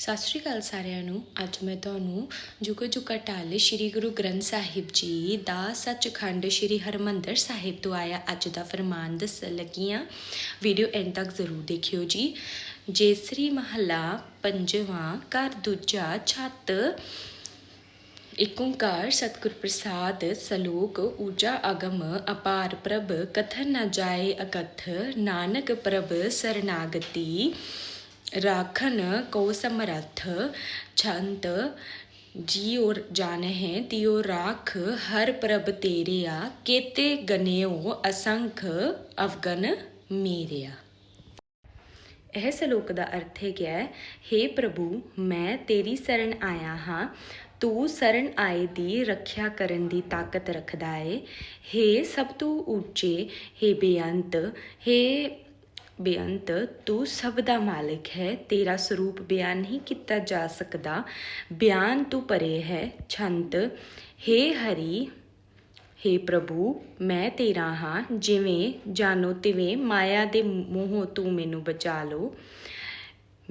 ਸਤਿ ਸ਼੍ਰੀ ਅਕਾਲ ਸਾਰਿਆਂ ਨੂੰ। ਅੱਜ ਮੈਂ ਤੁਹਾਨੂੰ ਜੁਗਾ ਜੁਗਾ ਟਾਲੇ ਸ੍ਰੀ ਗੁਰੂ ਗ੍ਰੰਥ ਸਾਹਿਬ ਜੀ ਦਾ ਸੱਚਖੰਡ ਸ੍ਰੀ ਹਰਮੰਦਰ ਸਾਹਿਬ ਤੋਂ ਆਇਆ ਅੱਜ ਦਾ ਫਰਮਾਨ ਦੱਸਣ ਲੱਗੀ ਹਾਂ ਵੀਡੀਓ ਐਂਡ ਤੱਕ ਜ਼ਰੂਰ ਦੇਖਿਓ ਜੀ। ਜੇਸਰੀ ਮਹੱਲਾ ਪੰਜਵਾਂ, ਘਰ ਦੂਜਾ, ਛੱਤ। ਏਕ ਓੰਕਾਰ ਸਤਿਗੁਰ ਪ੍ਰਸਾਦ, ਸਲੋਕ, ਊਜਾ ਅਗਮ, ਅਪਾਰ ਪ੍ਰਭ, ਕਥਨ ਨਾ ਜਾਏ ਅਕਥ, ਨਾਨਕ ਪ੍ਰਭ, ਸਰਨਾਗਤੀ। ਰਾਖਨ ਕੋ ਸਮਰੱਥ ਛੰਤ ਜੀਉ ਜਾਣਹਿ ਤਿਉ ਰਾਖ ਹਰ ਪ੍ਰਭ ਤੇਰਿਆ ਕੇਤੇ ਗਨਿਓ ਅਸੰਖ ਅਵਗਨ ਮੇਰਿਆ ਇਹ ਸ਼ਲੋਕ ਦਾ ਅਰਥ ਹੈ ਕਿ हे ਪ੍ਰਭੂ ਮੈਂ ਤੇਰੀ ਸ਼ਰਨ ਆਇਆ ਹਾਂ ਤੂੰ ਸ਼ਰਨ ਆਏ ਦੀ ਰੱਖਿਆ ਕਰਨ ਦੀ ਤਾਕਤ ਰੱਖਦਾ ਏ हे ਸਭ ਤੋਂ ਉੱਚੇ हे ਬੇਅੰਤ हे ਬੇਅੰਤ, ਤੂੰ ਸਭ ਦਾ ਮਾਲਕ ਹੈ, ਤੇਰਾ ਸਰੂਪ ਬਿਆਨ ਨਹੀਂ ਕੀਤਾ ਜਾ ਸਕਦਾ। ਬਿਆਨ ਤੂੰ ਪਰੇ ਹੈ, ਛੰਤ। हे ਹਰੀ हे ਪ੍ਰਭੂ, ਮੈਂ ਤੇਰਾ ਹਾਂ। ਜਿਵੇਂ ਜਾਨੋ ਤਿਵੇਂ ਮਾਇਆ ਦੇ ਮੋਹ ਤੂੰ ਮੈਨੂੰ ਬਚਾ ਲੋ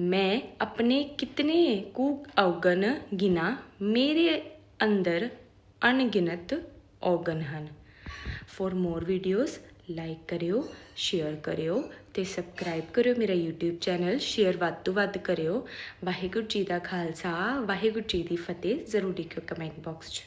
ਮੈਂ ਆਪਣੇ ਕਿਤਨੇ ਕੁ ਔਗਣ ਗਿਨਾ ਮੇਰੇ ਅੰਦਰ ਅਣਗਿਣਤ ਔਗਣ ਹਨ। For more videos ਲਾਈਕ ਕਰਿਓ ਸ਼ੇਅਰ ਕਰਿਓ ਤੇ ਸਬਸਕ੍ਰਾਈਬ ਕਰਿਓ ਮੇਰਾ YouTube ਚੈਨਲ ਸ਼ੇਅਰ ਵੱਧ ਤੋਂ ਵੱਧ ਕਰਿਓ। ਵਾਹਿਗੁਰੂ ਜੀ ਦਾ ਖਾਲਸਾ, ਵਾਹਿਗੁਰੂ ਜੀ ਦੀ ਫਤਿਹ ਜ਼ਰੂਰ ਲਿਖਿਓ ਕਮੈਂਟ ਬਾਕਸ 'ਚ।